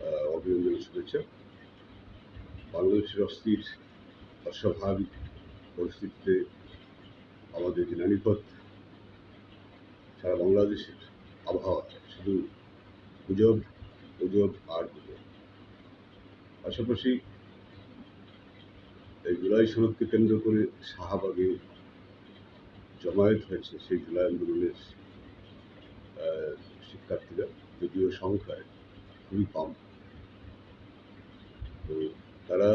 আহ, অভিনন্দন বাংলাদেশের অস্থির অস্বাভাবিক পরিস্থিতিতে আমাদের যে নানিপথ সারা বাংলাদেশের আবহাওয়া শুধু গুজব গুজব আর গুজব। পাশাপাশি এই জুলাই সনদকে কেন্দ্র করে শাহবাগে জমায়েত হয়েছে সেই জুলাই আন্দোলনের শিক্ষার্থীরা যদিও সংখ্যায় খুবই কম। তো তারা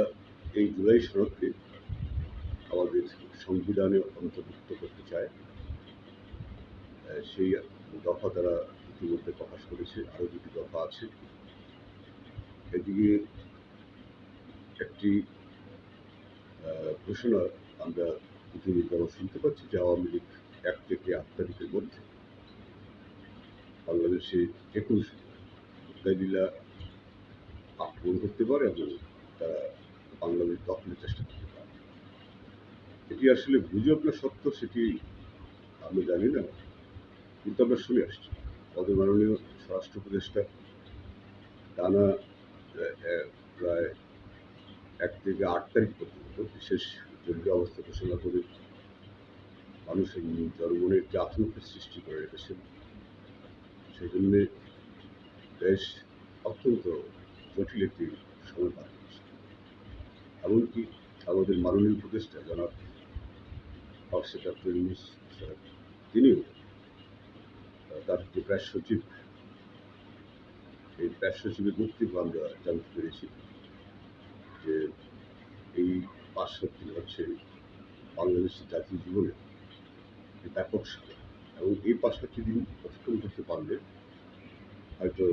এই জুলাই সনদকে আমাদের সংবিধানে অন্তর্ভুক্ত করতে চায়। সেই দফা তারা ইতিমধ্যে প্রকাশ করেছে, আরও দুটি দফা আছে। এদিকে একটি ঘোষণা আমরা পৃথিবীর যেমন শুনতে পাচ্ছি যে আওয়ামী লীগ এক থেকে আট তারিখের মধ্যে বাংলাদেশে একুশ মুজাহিদিলা আক্রমণ করতে পারে এবং তারা বাংলাদেশ দখলের চেষ্টা করতে পারে। এটি আসলে গুজব না সত্য সেটি আমি জানি না, কিন্তু আমরা শুনে আসছি। আমাদের মাননীয় স্বরাষ্ট্র উপদেষ্টা টানা প্রায় এক থেকে আট তারিখ পর্যন্ত বিশেষ জরুরি অবস্থা ঘোষণা করে মানুষের জনমনে যে আতঙ্কের সৃষ্টি করে রেখেছেন। সেই জন্যে দেশ অত্যন্ত জটিল একটি সময় পার করছে। এমনকি আমাদের মাননীয় উপদেষ্টা জনাব অক্সে ডক্টর ইউনুস তিনিও তার যে প্রেস সচিব, এই প্রেস সচিবের বক্তব্য আমরা জানতে পেরেছি যে এই পাঁচ সাত হচ্ছে বাংলাদেশের জাতীয় জীবনে ব্যাপক সময় এবং এই সাতটি দিন অতিক্রম করতে পারলে হয়তো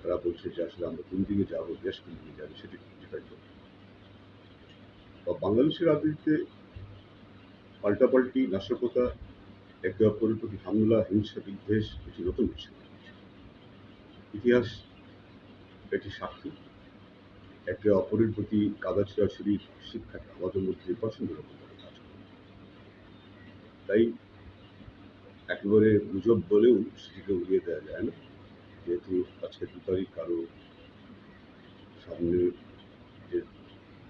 তারা বলছে যে আসলে আমরা কোন দিকে যাব, দেশ কোন দিকে যাবে, সেটি ডিপেন্ড করবে বা বাংলাদেশের রাজনীতিতে পাল্টাপাল্টি, নাশকতা একে অপরের প্রতি হামলা, হিংসা, বিদ্বেষ, এটি নতুন বিষয় ইতিহাস এটি সাক্ষী। একে অপরের প্রতি কাদা ছোড়াছড়ির শিক্ষাটা আমাদের মধ্যে পছন্দ রকম তাই একেবারে গুজব বলেও সেটিকে উড়িয়ে দেওয়া যায় না। যেহেতু আজকে দু তারিখ আরও সামনে যে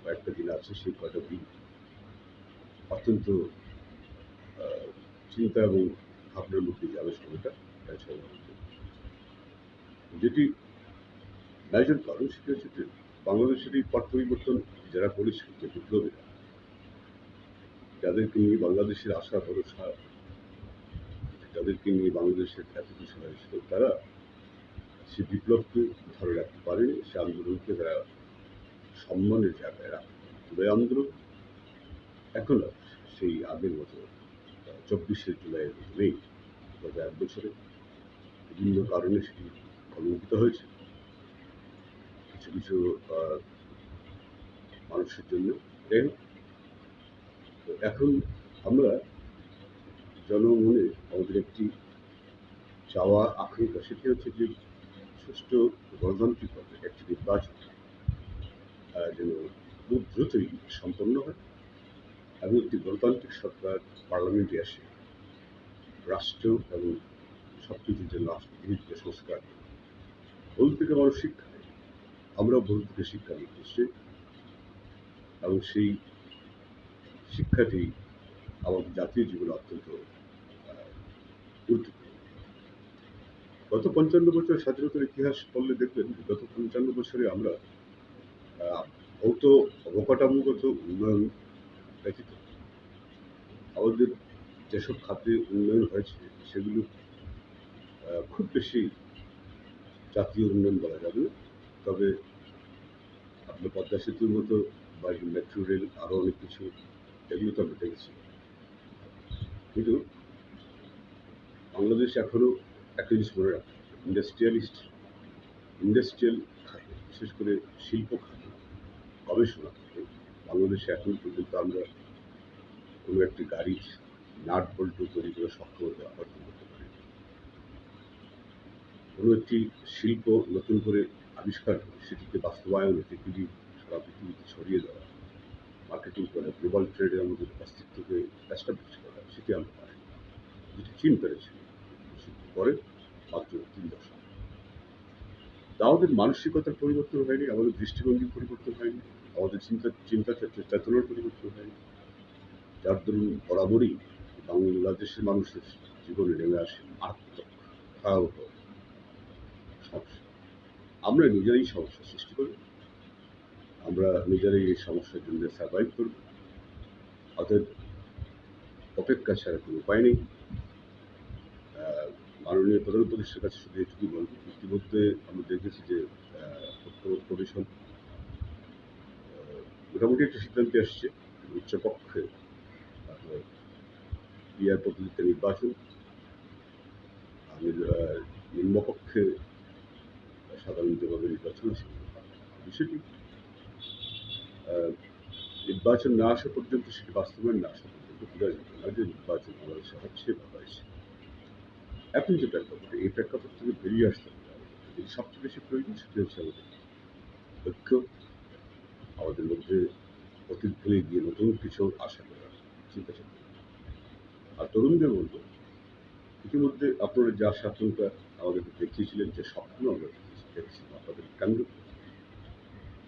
কয়েকটা দিন আছে, সেই কয়টা দিন অত্যন্ত চিন্তা এবং ভাবনার মধ্যে যাবে সময়টা। যেটি ন্যায্যের কারণ, সেটি হচ্ছে যে বাংলাদেশের এই পট পরিবর্তন যারা করেছিল যে বিপ্লবীরা, যাদেরকে নিয়ে বাংলাদেশের আশা, ভরসা যাদেরকে নিয়ে বাংলাদেশের এত কিছু হয়েছিল তারা সে বিপ্লবকে ধরে রাখতে পারেনি, সে আন্দোলনকে তারা সম্মানের জায়গায় রাখে জুলাই আন্দোলন এখন সেই আগের মতো চব্বিশে জুলাইয়ের মতো নেই। গত এক বছরে বিভিন্ন কারণে সেটি কলঙ্কিত হয়েছে। কিছু কিছু মানুষের জন্য এখন আমরা জনমনে আমাদের একটি চাওয়া আকাঙ্ক্ষা সেটি হচ্ছে যে সুষ্ঠু গণতান্ত্রিকভাবে একটি নির্বাচন যেন খুব দ্রুতই সম্পন্ন হয় এবং একটি গণতান্ত্রিক সরকার পার্লামেন্টে আসে। রাষ্ট্র এবং সব কিছুর জন্য সংস্কার ভুল থেকে মানুষ শিক্ষা নেয়। আমরাও ভুল থেকে শিক্ষা নিই, নিশ্চয়ই। এবং সেই শিক্ষাটি আমাদের জাতীয় জীবনে অত্যন্ত গুরুত্বপূর্ণ গত পঞ্চান্ন বছর স্বাধীনতার ইতিহাস পড়লে দেখবেন গত পঞ্চান্ন বছরে আমরা ভৌত অবকাঠামোগত উন্নয়ন ব্যতীত আমাদের যেসব খাতে উন্নয়ন হয়েছে সেগুলো খুব বেশি জাতীয় উন্নয়ন বলা যাবে। তবে আপনার পদ্মা সেতুর মতো বা মেট্রো রেল আরও অনেক কিছু এগুলো তো আমরা দেখেছি কিন্তু বাংলাদেশ এখনও একটা জিনিস মনে রাখে ইন্ডাস্ট্রিয়ালিস্ট ইন্ডাস্ট্রিয়াল খাতে বিশেষ করে শিল্প খাতে গবেষণা খাতে বাংলাদেশে এখন পর্যন্ত আমরা কোনো একটি গাড়ির নাট বল্টু তৈরি করে সক্ষমতা অর্জন করতে পারি কোনো একটি শিল্প নতুন করে আবিষ্কার করে সেটিকে বাস্তবায়ন পৃথিবী সারা পৃথিবীতে ছড়িয়ে দেওয়া মার্কেটিং করা গ্লোবাল ট্রেডে আমাদের অস্তিত্বকে এস্টাবলিশ করা, সেটি আমরা পারি যেটি চীন পেরেছে পরে মাত্র তিন দশক। আমাদের মানসিকতার পরিবর্তন হয়নি, আমাদের দৃষ্টিভঙ্গির পরিবর্তন হয়নি, আমাদের চিন্তা চিন্তা চেত- চেতনার পরিবর্তন হয়নি। যার দরুন বরাবরই বাংলাদেশের মানুষের জীবনে নেমে আসে মারাত্মক সমস্যা। আমরা নিজেরাই সমস্যা সৃষ্টি করি। আমরা নিজেরাই এই সমস্যার জন্য সার্ভাইভ করব। অতএব অপেক্ষা ছাড়া কোনো উপায় নেই। মাননীয় প্রধান উপদেষ্টার কাছে শুধু এটুকুই বলব, ইতিমধ্যে আমরা দেখেছি যে কমিশন মোটামুটি একটা সিদ্ধান্তে আসছে, উচ্চপক্ষে পিয়ার পদ্ধতিতে নির্বাচন আমি নিম্নপক্ষে সাধারণতভাবে নির্বাচন আছে। বিষয়টি নির্বাচন না আসা পর্যন্ত সেটি বাস্তবায়ন না আসা পর্যন্ত বোঝা না যে নির্বাচন হচ্ছে বা হয়েছে। এখন যে প্রেক্ষাপট, এই প্রেক্ষাপট থেকে বেরিয়ে আসতে হবে, যেটি সবচেয়ে বেশি প্রয়োজন সেটি হচ্ছে আমাদের ঐক্য, আমাদের মধ্যে অতীত ভুলে গিয়ে নতুন কিছু আশা করার চিন্তা চেতনা আর তরুণদের বলব, ইতিমধ্যে আপনারা যে আশঙ্কা আমাদেরকে দেখিয়েছিলেন, যে স্বপ্ন আমরা দেখেছি- আপনাদের কেন্দ্র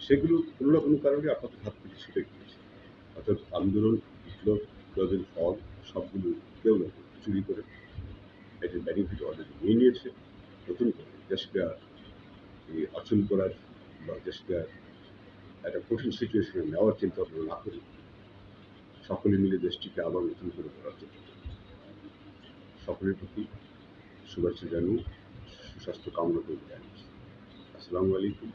সেগুলো কোনো না কোনো কারণে আপনাদের হাত থেকে ছুটে গিয়েছে। অর্থাৎ আন্দোলন, বিপ্লব ফল সবগুলো কেউ না চুরি করে এটির বেনিফিট অলরেডি নিয়ে নিয়েছে। নতুন করে দেশকে এই অচল করার বা দেশকে একটা কঠিন সিচুয়েশনে নেওয়ার চিন্তা ভাবনা না করে সকলে মিলে দেশটিকে আবার নতুন করে করার চেষ্টা। সকলের প্রতি শুভেচ্ছা জানিয়ে সুস্বাস্থ্য কামনা করে জানিয়েছি। আসসালামু আলাইকুম।